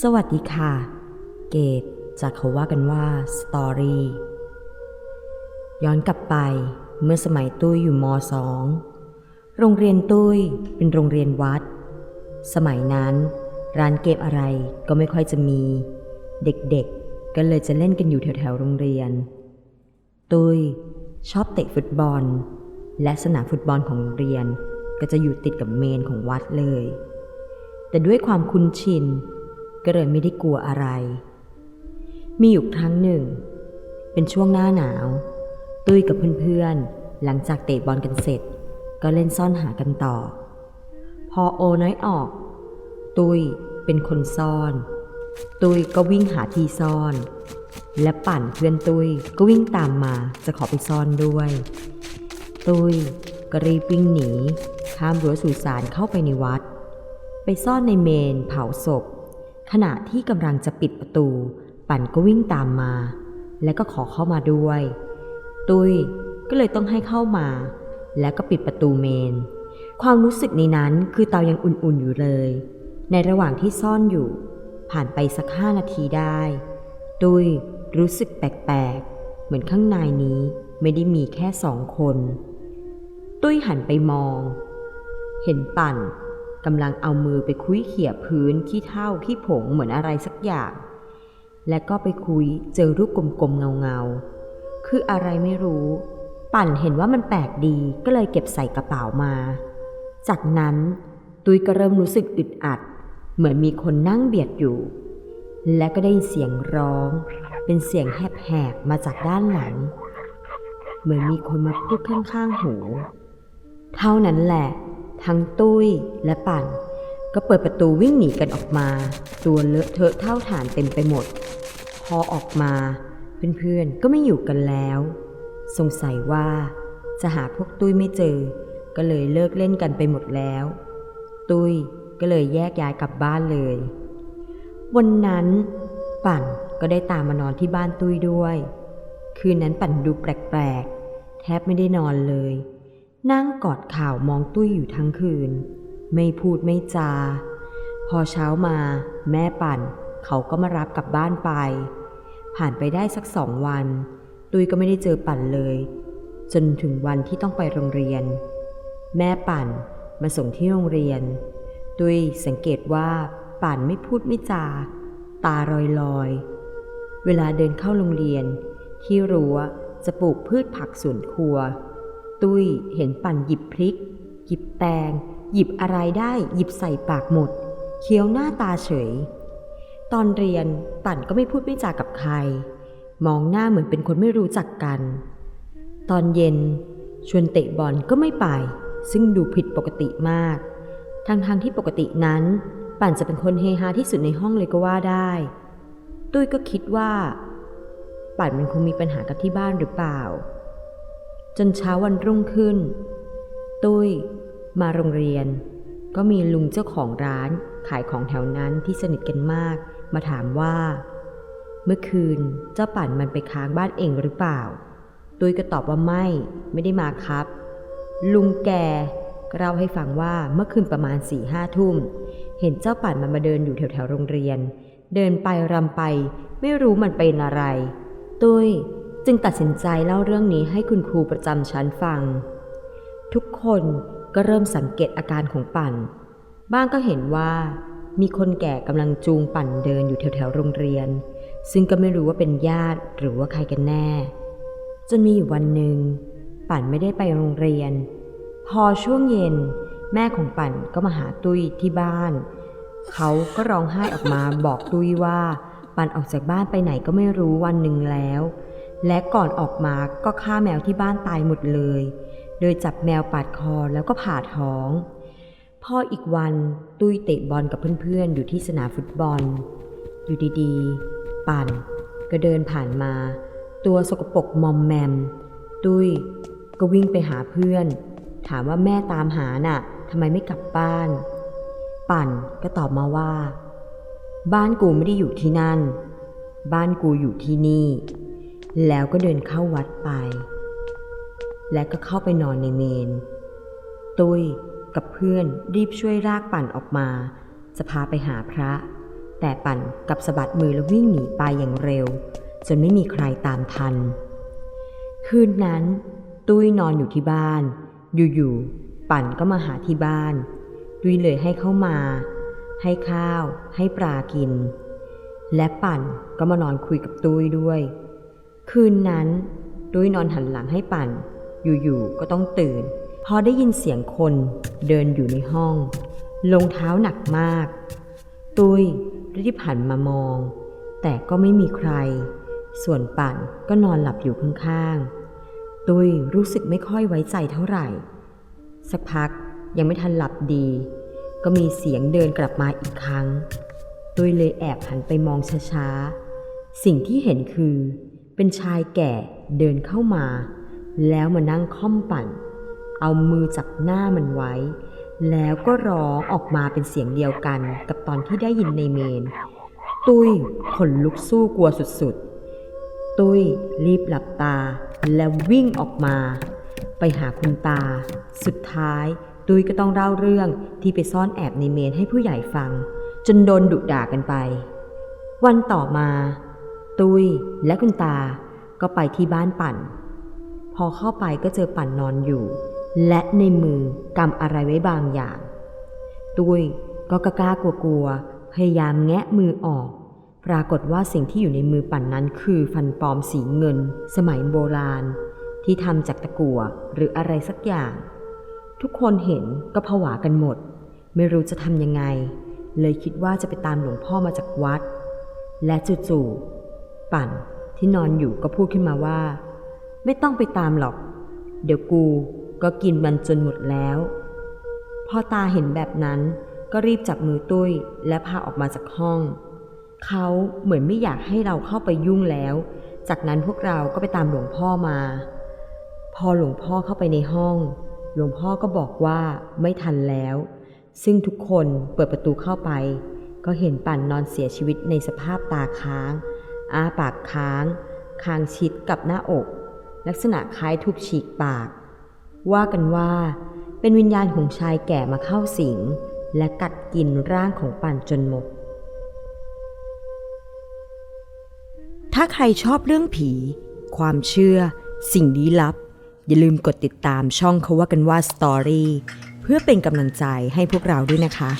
สวัสดีค่ะ เกตจากเขาว่ากันว่าสตอรี่ย้อนกลับไปเมื่อสมัยตุ้ยอยู่มสองโรงเรียนตุ้ยเป็นโรงเรียนวัด สมัยนั้น ร้านเกมอะไรก็ไม่ค่อยจะมี เด็กๆก็เลยจะเล่นกันอยู่แถวๆโรงเรียน ตุ้ยชอบเตะฟุตบอล และสนามฟุตบอลของโรงเรียนก็จะอยู่ติดกับเมนของวัดเลย แต่ด้วยความคุ้นชิน ก็เลยไม่ได้กลัวอะไร มีอยู่ครั้งหนึ่ง เป็นช่วงหน้าหนาว ตุ้ยกับเพื่อนๆ หลังจากเตะบอลกันเสร็จ ก็เล่นซ่อนหากันต่อ พอโอน้อยออก ตุ้ยเป็นคนซ่อน ตุ้ยก็วิ่งหาที่ซ่อน และปั่นเพื่อนตุ้ยก็วิ่งตามมาจะขอไปซ่อนด้วย ตุ้ยก็รีบวิ่งหนีข้ามรั้วสุสานเข้าไปในวัด ไปซ่อนในเมนเผาศพ ขณะที่กำลังจะปิดประตู ปั่นก็วิ่งตามมา และก็ขอเข้ามาด้วย ตุ้ยก็เลยต้องให้เข้ามา แล้วก็ปิดประตูเมน ความรู้สึกในนั้นคือเตายังอุ่นๆอยู่เลย ในระหว่างที่ซ่อนอยู่ ผ่านไปสักห้านาทีได้ ตุ้ยรู้สึกแปลกๆ เหมือนข้างในนี้ไม่ได้มีแค่สองคน ตุ้ยหันไปมอง เห็นปั่น กำลังเอามือไปคุยเขี่ยพื้นขี้เท่าขี้ผงเหมือนอะไรสักอย่าง และก็ไปคุยเจอรูปกลมๆเงาๆ คืออะไรไม่รู้ ปั่นเห็นว่ามันแปลกดีก็เลยเก็บใส่กระเป๋ามา จากนั้นตุยก็เริ่มรู้สึกอึดอัด เหมือนมีคนนั่งเบียดอยู่ และก็ได้ยินเสียงร้อง เป็นเสียงแหบๆมาจากด้านหลัง เหมือนมีคนมาพูดข้างๆหู เท่านั้นแหละ ทั้งตุ้ยและปั่น ก็เปิดประตูวิ่งหนีกันออกมา ตัวเลอะเทอะเท่าฐานเต็มไปหมด พอออกมา เพื่อนๆก็ไม่อยู่กันแล้ว สงสัยว่าจะหาพวกตุ้ยไม่เจอ ก็เลยเลิกเล่นกันไปหมดแล้ว ตุ้ยก็เลยแยกย้ายกลับบ้านเลย วันนั้นปั่นก็ได้ตามมานอนที่บ้านตุ้ยด้วย คืนนั้นปั่นดูแปลกๆ แทบไม่ได้นอนเลย นั่งกอดข่าวมองตุ้ยอยู่ทั้งคืน ไม่พูดไม่จา พอเช้ามา แม่ปั่น เขาก็มารับกลับบ้านไป ผ่านไปได้สักสองวัน ตุ้ยก็ไม่ได้เจอปั่นเลย จนถึงวันที่ต้องไปโรงเรียน แม่ปั่นมาส่งที่โรงเรียน ตุ้ยสังเกตว่าปั่นไม่พูดไม่จา ตาลอยลอย เวลาเดินเข้าโรงเรียน ที่รั้วจะปลูกพืชผักสวนครัว ตุ้ยเห็นปั่นหยิบพริก หยิบแตง หยิบอะไรได้หยิบใส่ปากหมด เคี้ยวหน้าตาเฉย ตอนเรียนปั่นก็ไม่พูดไม่จากับใคร มองหน้าเหมือนเป็นคนไม่รู้จักกัน ตอนเย็น ชวนเตะบอลก็ไม่ไป ซึ่งดูผิดปกติมาก ทั้งทางๆที่ปกตินั้น ปั่นจะเป็นคนเฮฮาที่สุดในห้องเลยก็ว่าได้ ตุ้ยก็คิดว่า ปั่นมันคงมีปัญหากับที่บ้านหรือเปล่า จนเช้าวันรุ่งขึ้น ตุ้ย มาโรงเรียน ก็มีลุงเจ้าของร้านขายของแถวนั้นที่สนิทกันมาก มาถามว่า เมื่อคืนเจ้าปั่นมันไปค้างบ้านเองหรือเปล่า ตุ้ยก็ตอบว่าไม่ไม่ได้มาครับ ลุงแกเล่าให้ฟังว่าเมื่อคืนประมาณสี่ห้าทุ่ม เห็นเจ้าปั่นมันมาเดินอยู่แถวๆโรงเรียน เดินไปรำไป ไม่รู้มันเป็นอะไร ตุ้ย จึงตัดสินใจเล่าเรื่องนี้ให้คุณครูประจำชั้นฟัง ทุกคนก็เริ่มสังเกตอาการของปั่น บ้างก็เห็นว่า มีคนแก่กำลังจูงปั่นเดินอยู่แถวๆโรงเรียน ซึ่งก็ไม่รู้ว่าเป็นญาติหรือว่าใครกันแน่ จนมีอยู่วันหนึ่ง ปั่นไม่ได้ไปโรงเรียน พอช่วงเย็น แม่ของปั่นก็มาหาตุ้ยที่บ้าน เขาก็ร้องไห้ออกมาบอกตุ้ยว่า ปั่นออกจากบ้านไปไหนก็ไม่รู้วันหนึ่งแล้ว และก่อนออกมาก็ฆ่าแมวที่บ้านตายหมดเลย โดยจับแมวปาดคอแล้วก็ผ่าท้อง พออีกวันตุ้ยเตะบอลกับเพื่อนๆ อยู่ที่สนามฟุตบอล อยู่ดีๆ ปั่นก็เดินผ่านมา ตัวสกปรกมอมแมม ตุ้ยก็วิ่งไปหาเพื่อน ถามว่าแม่ตามหาน่ะทำไมไม่กลับบ้าน ปั่นก็ตอบมาว่า บ้านกูไม่ได้อยู่ที่นั่น บ้านกูอยู่ที่นี่ แล้วก็เดินเข้าวัดไป และก็เข้าไปนอนในเมน ตุ้ยกับเพื่อนรีบช่วยรากปั่นออกมา จะพาไปหาพระ แต่ปั่นกับสะบัดมือแล้ววิ่งหนีไปอย่างเร็ว จนไม่มีใครตามทัน คืนนั้น ตุ้ยนอนอยู่ที่บ้าน อยู่ๆปั่นก็มาหาที่บ้าน ตุ้ยเลยให้เข้ามา ให้ข้าว ให้ปลากิน และปั่นก็มานอนคุยกับตุ้ยด้วย คืนนั้นตุ้ยนอนหันหลังให้ปั่น อยู่ๆก็ต้องตื่น พอได้ยินเสียงคนเดินอยู่ในห้องลงเท้าหนักมาก ตุ้ยรีบหันมามอง แต่ก็ไม่มีใคร ส่วนปั่นก็นอนหลับอยู่ข้างๆ ตุ้ยรู้สึกไม่ค่อยไว้ใจเท่าไหร่ สักพักยังไม่ทันหลับดี ก็มีเสียงเดินกลับมาอีกครั้ง ตุ้ยเลยแอบหันไปมองช้าๆ สิ่งที่เห็นคือ เป็นชายแก่เดินเข้ามา แล้วมานั่งค่อมปั่น เอามือจับหน้ามันไว้ แล้วก็ร้องออกมาเป็นเสียงเดียวกันกับตอนที่ได้ยินในเมน ตุ้ยขนลุกสู้กลัวสุดๆ ตุ้ยรีบหลับตา แล้ววิ่งออกมา ไปหาคุณตา สุดท้าย ตุ้ยก็ต้องเล่าเรื่องที่ไปซ่อนแอบในเมนให้ผู้ใหญ่ฟัง จนโดนดุด่ากันไป วันต่อมา ตุ้ยและคุณตาก็ไปที่บ้านปั่น พอเข้าไปก็เจอปั่นนอนอยู่ และในมือกำอะไรไว้บางอย่าง ตุ้ยก็กล้ากลัวกลัวๆพยายามแงะมือออก ปรากฏว่าสิ่งที่อยู่ในมือปั่นนั้นคือฟันปลอมสีเงิน สมัยโบราณ ที่ทำจากตะกั่วหรืออะไรสักอย่าง ทุกคนเห็นก็ผวากันหมด ไม่รู้จะทำยังไง เลยคิดว่าจะไปตามหลวงพ่อมาจากวัด และจู่ๆ ปั่นที่นอนอยู่ก็พูดขึ้นมาว่า ไม่ต้องไปตามหรอก เดี๋ยวกูก็กินมันจนหมดแล้ว พ่อตาเห็นแบบนั้นก็รีบจับมือตุ้ยและพาออกมาจากห้อง เขาเหมือนไม่อยากให้เราเข้าไปยุ่งแล้ว จากนั้นพวกเราก็ไปตามหลวงพ่อมา พอหลวงพ่อเข้าไปในห้อง หลวงพ่อก็บอกว่าไม่ทันแล้ว ซึ่งทุกคนเปิดประตูเข้าไป ก็เห็นปั่นนอนเสียชีวิตในสภาพตาค้าง อ้าปากค้าง คางชิดกับหน้าอก ลักษณะคล้ายถูกฉีกปาก ว่ากันว่า เป็นวิญญาณของชายแก่มาเข้าสิง และกัดกินร่างของปันจนหมด ถ้าใครชอบเรื่องผี ความเชื่อ สิ่งลี้ลับ อย่าลืมกดติดตามช่องเขาว่ากันว่าสตอรี่เพื่อเป็นกำลังใจให้พวกเราด้วยนะคะ